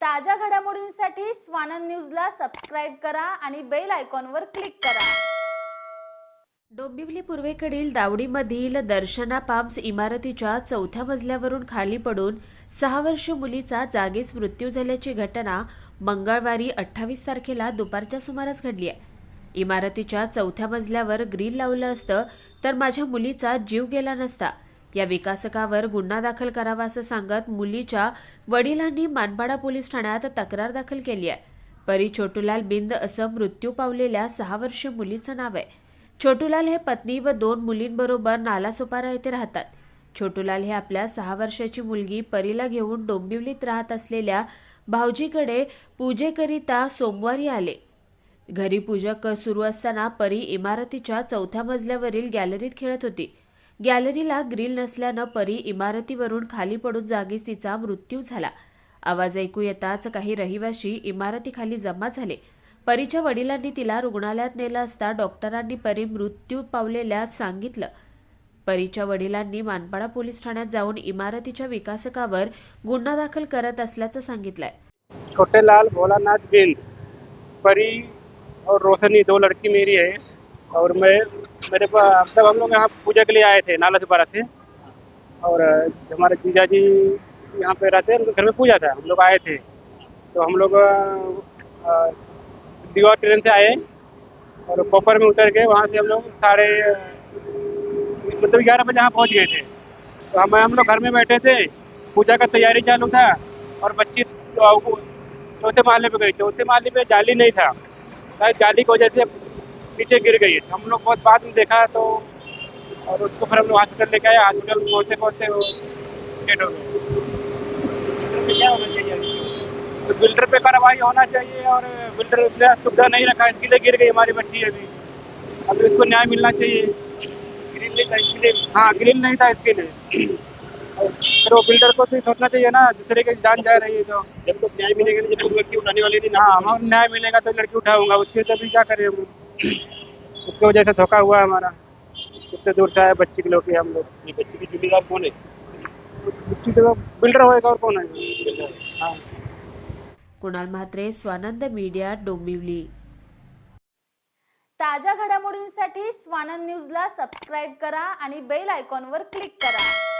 ताज्या घडामोडींसाठी स्वानंद न्यूजला सबस्क्राईब करा आणि बेल आयकॉनवर क्लिक करा. डोंबिवली पूर्वेकडील दावडीमधील दर्शना पाम्स इमारतीच्या चौथ्या मजल्यावरून खाली पडून सहा वर्ष मुलीचा जागीच मृत्यू झाल्याची घटना मंगळवारी अठ्ठावीस तारखेला दुपारच्या सुमारास घडली आहे. इमारतीच्या चौथ्या मजल्यावर ग्रील लावलं असतं तर माझ्या मुलीचा जीव गेला नसता. या विकासकावर गुन्हा दाखल करावा असं सांगत मुलीच्या वडिलांनी मानपाडा पोलीस ठाण्यात तक्रार दाखल केली आहे. परी छोटूलाल बिंद असं मृत्यू पावलेल्या सहा वर्ष मुलीचं नाव आहे. छोटूलाल हे पत्नी व दोन मुलींबरोबर नालासोपारा येथे राहतात. छोटूलाल हे आपल्या सहा वर्षाची मुलगी परीला घेऊन डोंबिवलीत राहत असलेल्या भाऊजीकडे पूजेकरिता सोमवारी आले. घरी पूजा क सुरू असताना परी इमारतीच्या चौथ्या मजल्यावरील गॅलरीत खेळत होती. गॅलरीला ग्रिल नसल्यानं परी इमारतीवरून खाली पडून जागीच तिचा मृत्यू झाला. आवाज ऐकू येताच काही रहिवाशी इमारतीखाली जमा झाले. परीच्या वडिलांनी तिला रुग्णालयात नेलं असता डॉक्टरांनी परी मृत्यू पावलेल्या सांगितलं. परीच्या वडिलांनी मानपाडा पोलीस ठाण्यात जाऊन इमारतीच्या विकासकावर गुन्हा दाखल करत असल्याचं सांगितलंय. छोटे लाल भोलानाथ बिंद परी और रोशनी दो लड़की मेरी है और मैं मेरे पास तब हम लोग यहाँ पूजा के लिए आए थे नाला सुपारा थे और हमारे जीजा जी यहाँ पे रहते हैं घर में पूजा था हम लोग आए थे। तो हम लोग अ, अ, दीवा ट्रेन से आए और कोपर में उतर के वहाँ से हम लोग साढ़े मतलब ग्यारह बजे यहाँ पहुँच गए थे। तो हम हम लोग घर में बैठे थे पूजा का तैयारी चालू था और बच्ची चौथे तो चौथे माले पे गई चौथे माले पे जाली नहीं था। शायद जाली की वजह से नीचे गिर गई तो हम लोग बहुत बाद में देखा तो और उसको फिर हम लोग हॉस्पिटल लेके आए। हॉस्पिटल पहुँचते पहुँचते वो डेड हो गए। क्या होना चाहिए तो बिल्डर पे कार्रवाई होना चाहिए और बिल्डर उसने सुविधा नहीं रखा इसके लिए गिर गई हमारी बच्ची अभी। अभी इसको न्याय मिलना चाहिए। ग्रिल नहीं था इसके लिए हाँ ग्रिल नहीं था इसके लिए। फिर वो बिल्डर को भी सोचना चाहिए ना दूसरे की जान जा रही है तो जब तो न्याय मिलेगा जब लड़की उठाने वाली थी हाँ हम न्याय मिलेगा तो लड़की उठाऊंगा उसके तो भी क्या करें हम? उसकी वजह से धोखा हुआ हमारा। कितने दूर से आए बच्ची के लोग हम लोग। बच्ची की जिम्मेदार कौन है? बच्ची तो बिल्डर होएगा और कौन है? हाँ। कुणाल म्हात्रे स्वानंद मीडिया डोंबिवली. ताज्या घडामोडींसाठी स्वानंद न्यूजला सबस्क्राईब करा आणि बेल आयकॉनवर क्लिक करा.